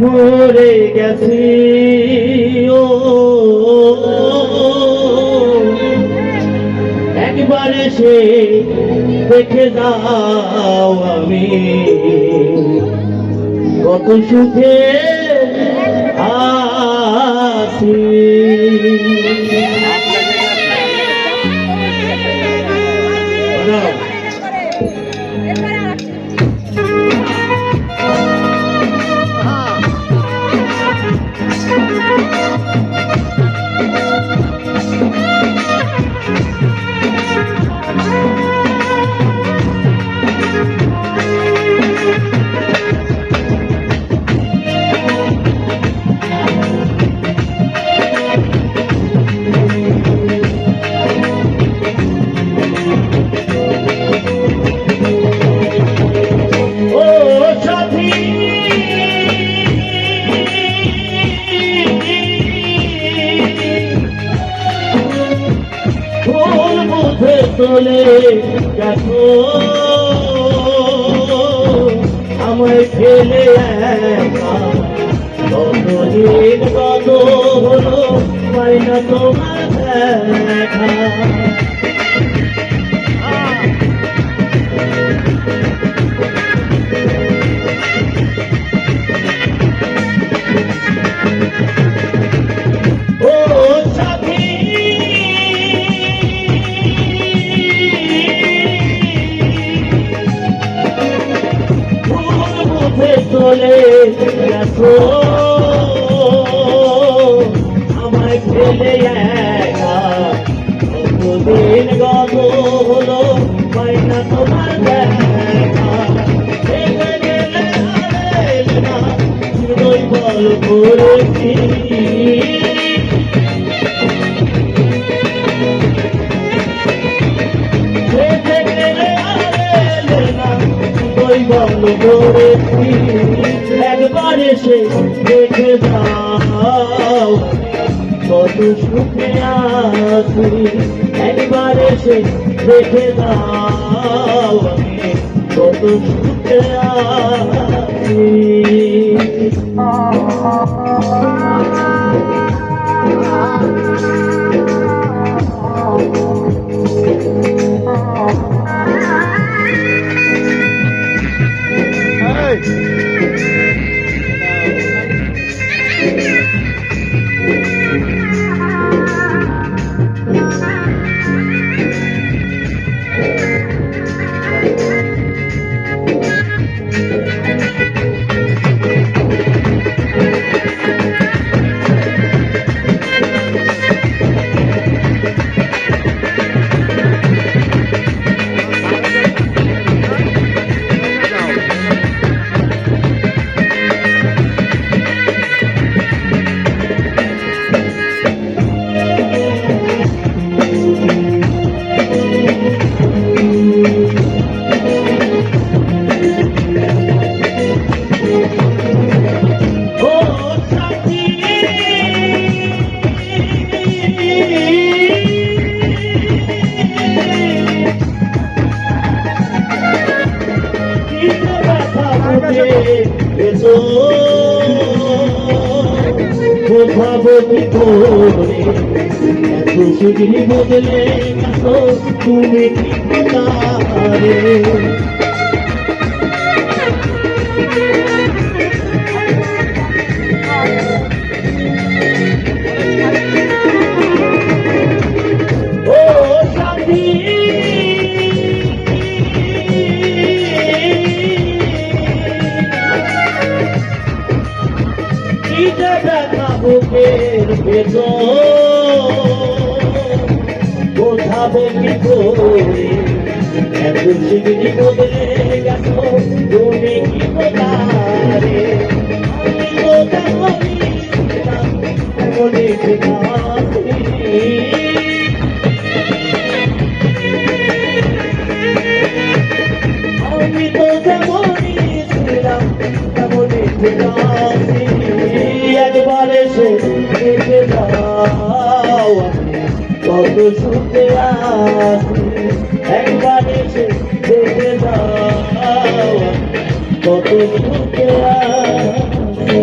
মরে গেছি ও। একবার সে দেখে যাও আমি। কত সুখে আছি। কতদিন কত হলো পাই না তোমার দেখা চলে গেছো কত সুখে আছি। একবার এসে দেখে দাও আমি কত সুখে আছি। এসো বোঝাবো কি করে এত শিগগিরি বদলে তুমি কি বোঝাবো কি করে এত শিগগিরি বদলে গেছো তুমি কি কোথারে আমি তো তেমনই ছিলাম, তেমনই ঠিকাছি। আমি তো যেমনই ছিলাম তেমনই ঠিক আছি একবার এসে দেখে আমি কত ছুটে আসি একবার এসে কত ছুটে আসি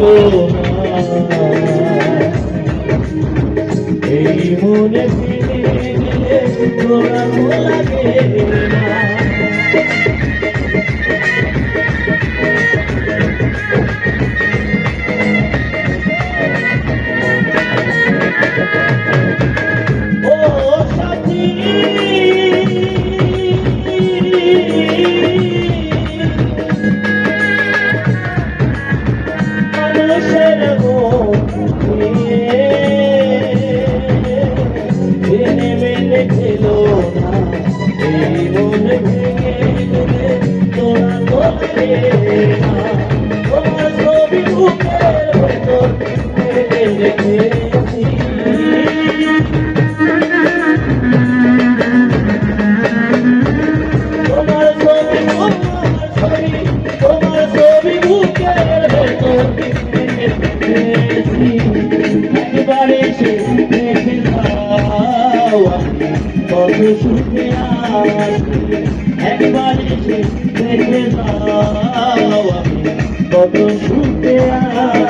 Oh.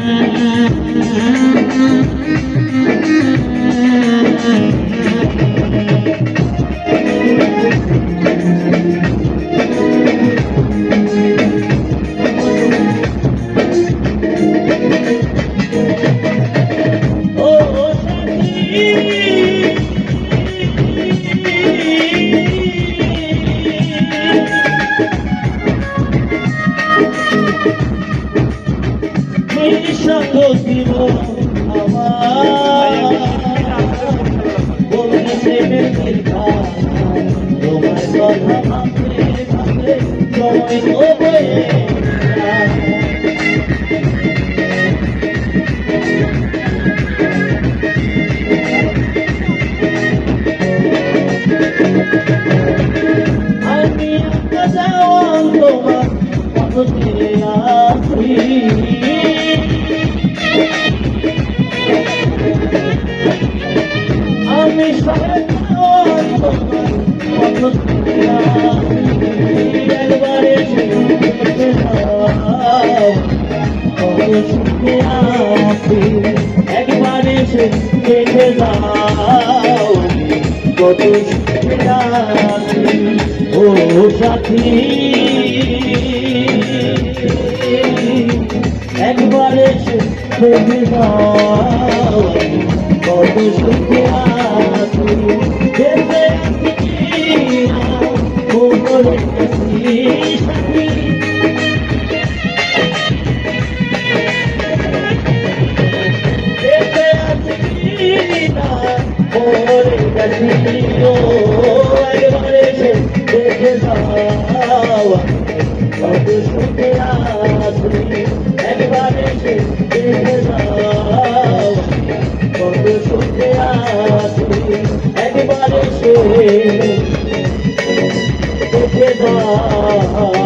Thank you. Oh, এসে দেখে যাও কত ও সাথী একবার এসে দেখে যাও কত সুন্দর কত সুখে আছি একবার সে দেখে দাও